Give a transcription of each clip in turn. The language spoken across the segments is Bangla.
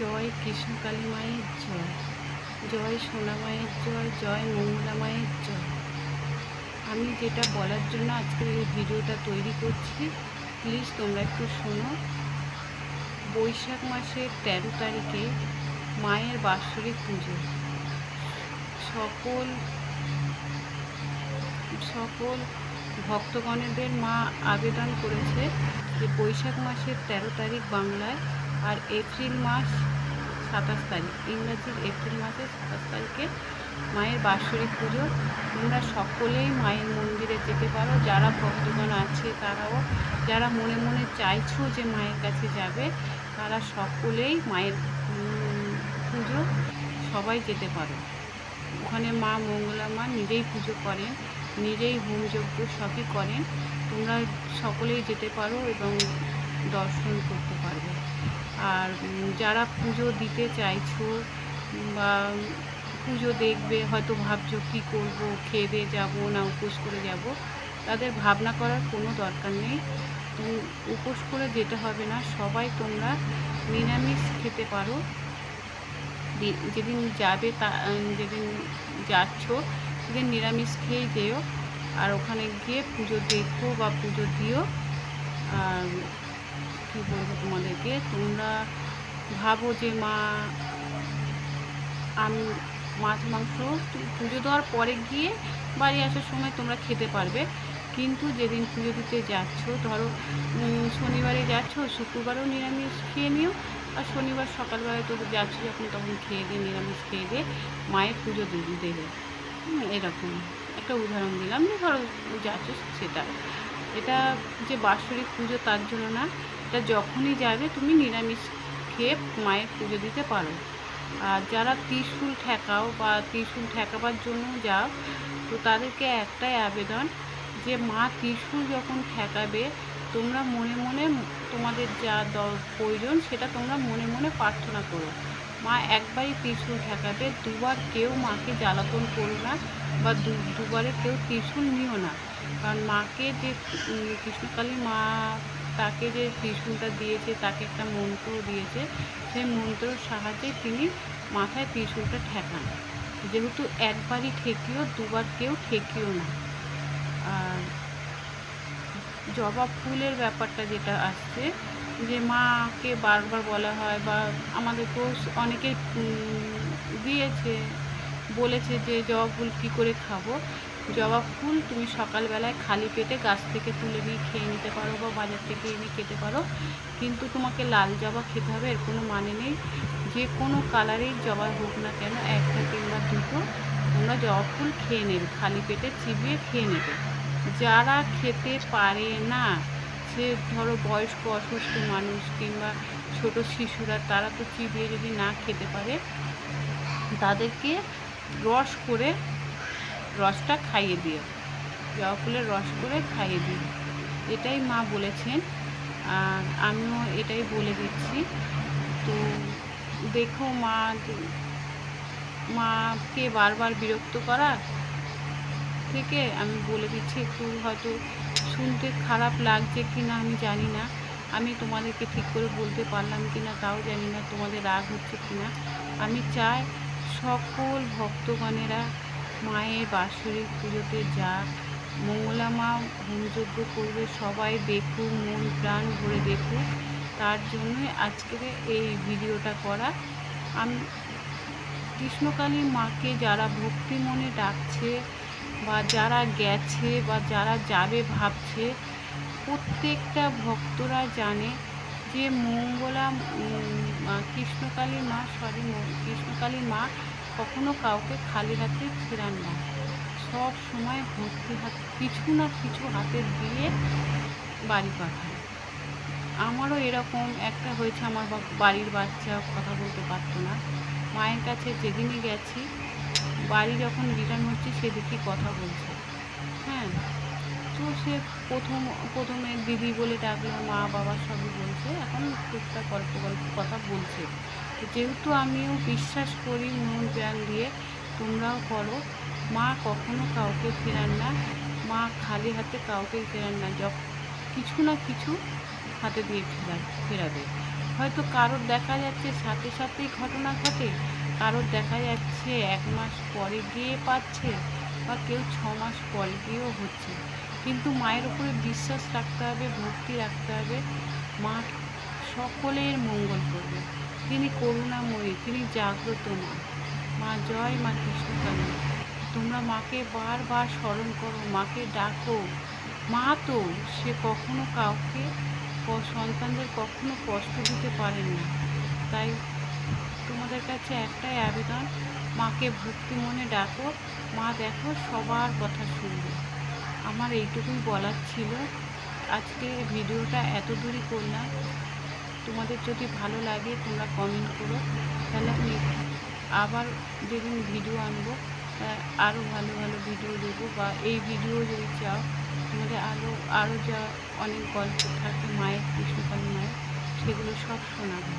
জয় কৃষ্ণকালী মায়ের জয়। জয় সোনা মায়ের জয় জয় মঙ্গলা মায়ের জয়। আমি যেটা বলার জন্য আজকে এই ভিডিওটা তৈরি করছি প্লিজ তোমরা একটু শোনো। বৈশাখ মাসের তেরো তারিখে মায়ের বাৎসরিক পুজো। সকল সকল ভক্তগণেদের মা আবেদন করেছে যে বৈশাখ মাসের তেরো তারিখ বাংলায় আর এপ্রিল মাস সাতাশ তারিখ। ইংরাজির এপ্রিল মাসের সাতাশ তারিখে মায়ের বাৎসরিক পুজো। তোমরা সকলেই মায়ের মন্দিরে যেতে পারো। যারা ভক্তগণ আছে তারাও, যারা মনে মনে চাইছো যে মায়ের কাছে যাবে, তারা সকলেই মায়ের পুজো সবাই যেতে পারো। ওখানে মা মঙ্গলা মা নিজেই পুজো করেন, নিজেই হোমযজ্ঞ সবই করেন। তোমরা সকলেই যেতে পারো এবং দর্শন করতে পারবে। আর যারা পুজো দিতে চাইছো বা পুজো দেখবে, হয়তো ভাবছ কী করব, খেয়ে দিয়ে যাব না উপোস করে যাব, তাদের ভাবনা করার কোনো দরকার নেই। উপোস করে যেতে হবে না, সবাই তোমরা নিরামিষ খেতে পারো। যেদিন যাবে তা যেদিন যাচ্ছ, সেদিন নিরামিষ খেয়ে যেও। আর ওখানে গিয়ে পুজো দেখো বা পুজো দিও। আর কী বলব তোমাদেরকে? তোমরা ভাবো যে মা, আমি মাছ, মাংস পুজো দেওয়ার পরে গিয়ে বাড়ি আসার সময় তোমরা খেতে পারবে। কিন্তু যেদিন পুজো দিতে যাচ্ছ, ধরো শনিবারে যাচ্ছ, শুক্রবারও নিরামিষ খেয়ে নিও, আর শনিবার সকালবেলায় তো যাচ্ছ যখন তখন খেয়ে দিয়ে, নিরামিষ খেয়ে দিয়ে মায়ের পুজো দেবে। এরকম। একটা উদাহরণ দিলাম যে ধরো যাচ্ছ সেটা। এটা যে বাৎসরিক পুজো তার জন্য না এটা যখনই যাবে, তুমি নিরামিষ খেয়ে মায়ের পুজো দিতে পারো। আর যারা ত্রিশূল ঠেকাও বা ত্রিশূল ঠেকাবার জন্য যাও, তো তাদেরকে একটাই আবেদন যে মা ত্রিশূল যখন ঠেকাবে, তোমরা মনে মনে তোমাদের যা প্রয়োজন সেটা তোমরা মনে মনে প্রার্থনা করো। মা একবারই ত্রিশূল ঠেকাবে, দুবার কেউ মাকে জ্বালাতন করো না বা দুবারে কেউ ত্রিশূল নিও না। কারণ মাকে যে কৃষ্ণকালী মা তাকে যে ত্রিশূলটা দিয়েছে, তাকে একটা মন্ত্র দিয়েছে। সেই মন্ত্রর সাহায্যে তিনি মাথায় ত্রিশূলটা ঠেকান। যেহেতু একবারই ঠেকিও, দুবার কেউ ঠেকিও না। আর জবা ফুলের ব্যাপারটা যেটা আসছে, যে মাকে বারবার বলা হয় বা আমাদেরকেও অনেকে দিয়েছে, বলেছে যে জবা ফুল কী করে খাব। জবা ফুল তুমি সকালবেলায় খালি পেটে গাছ থেকে তুলে নিয়ে খেয়ে নিতে পারো বা বাজার থেকে এনে খেতে পারো। কিন্তু তোমাকে লাল জবা খেতে হবে, এর কোনো মানে নেই। যে কোনো কালারের জবা হোক না কেন, একটা কিংবা দুটো, তোমরা জবা ফুল খেয়ে নেবে, খালি পেটে চিবিয়ে খেয়ে নেবে। যারা খেতে পারে না সে ধরো বয়স্ক, অসুস্থ মানুষ কিংবা ছোট শিশুরা, তারা তো চিবিয়ে যদি না খেতে পারে, তাদেরকে রস করে রসটা খাইয়ে দিও। জবা ফুলের রস করে খাইয়ে দিও। এটাই মা বলেছেন। আর আমিও এটাই বলে দিচ্ছি। তো দেখো মা, মাকে বারবার বিরক্ত করা থেকে আমি বলে দিচ্ছি, একটু হয়তো শুনতে খারাপ লাগছে কি না আমি জানি না। আমি তোমাদেরকে ঠিক করে বলতে পারলাম কি না তাও জানি না তোমাদের রাগ হচ্ছে কি না আমি চাই সকল ভক্তগণেরা মায়ের বাৎসরিক পুজোতে যাক মঙ্গলা মা হোমযজ্ঞ করবে, সবাই দেখুক, মন প্রাণ ভরে দেখুক, তার জন্যই আজকের এই ভিডিওটা করা। আমি কৃষ্ণকালী মাকে যারা ভক্তি মনে ডাকছে বা যারা গেছে বা যারা যাবে ভাবছে, প্রত্যেকটা ভক্তরা জানে যে মঙ্গলা কৃষ্ণকালী মা সরি কৃষ্ণকালী মা কখনো কাউকে খালি হাতে ফেরান না। সব সময় ভর্তি হাত, কিছু না কিছু হাতে দিয়ে বাড়ি পাঠায় আমারও এরকম একটা হয়েছে, আমার বাড়ির বাচ্চা কথা বলতে পারতো না। মায়ের কাছে যেদিনই গেছি, বাড়ি যখন রিটার্ন হচ্ছে, সেদিকে কথা বলছে। হ্যাঁ তো সে প্রথম, প্রথমে দিদি বলে ডাকলো, মা, বাবা সবই বলছে। এখন টুকটাক গল্প গল্প, কথা বলছে। যেহেতু আমিও বিশ্বাস করি মন প্রাণ দিয়ে, তোমরাও করো। মা কখনো কাউকে ফেরান না। মা খালি হাতে কাউকে ফেরান না। যখন কিছু না কিছু হাতে দিয়ে ফেরা, ফেরাবে। হয়তো কারোর দেখা যাচ্ছে, সাথে সাথেই ঘটনা ঘটে। কারোর দেখা যাচ্ছে, এক মাস পরে গিয়ে পাচ্ছে বা কেউ ছ মাস পরে গিয়েও হচ্ছে। কিন্তু মায়ের উপরে বিশ্বাস রাখতে হবে, ভক্তি রাখতে হবে। মা সকলের মঙ্গল করবে। তিনি করুণাময়ী, তিনি জাগ্রত মা। মা, জয় মা কৃষ্ণকালী তোমরা মাকে বারবার স্মরণ করো, মাকে ডাকো। মা তো সে কখনো কাউকে সন্তানদের কখনো কষ্ট দিতে পারেন না। তাই তোমাদের কাছে একটাই আবেদন, মাকে ভক্তি মনে ডাকো। মা, দেখো, সবার কথা শুনবে। আমার এইটুকুই বলার ছিল। আজকে ভিডিওটা এত দূরই করলাম। তোমাদের যদি ভালো লাগে, তোমরা কমেন্ট করো। তাহলে আমি আবার যেদিন ভিডিও আনব আরও ভালো ভালো ভিডিও দেবো। বা এই ভিডিও যদি চাও, তোমাদের আরও আরও যা অনেক গল্প থাকে, মায়ের, কৃষ্ণকালী মায়ের, সেগুলো সব শোনাবো।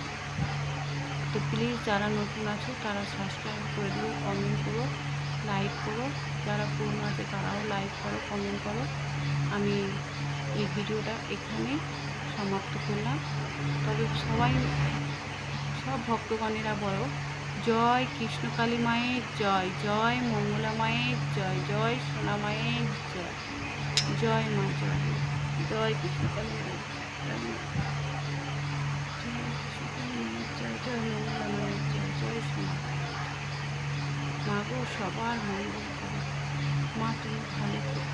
তো প্লিজ যারা নতুন আছে, তারা সাবস্ক্রাইব করে দিও কমেন্ট করো লাইক করো। যারা পুরনো আছে, তারাও লাইক করো কমেন্ট করো। আমি এই ভিডিওটা এখানে সমাপ্ত করলাম। তবে সবাই, সব ভক্তগণেরা বলো, জয় কৃষ্ণকালী মায়ের জয় জয় মঙ্গলা মায়ের জয় জয় সোনা মায়ের জয় জয় মা জয় জয় কৃষ্ণকালী মায়ের মা সবার মঙ্গল মা তুমি ভালো থাকো।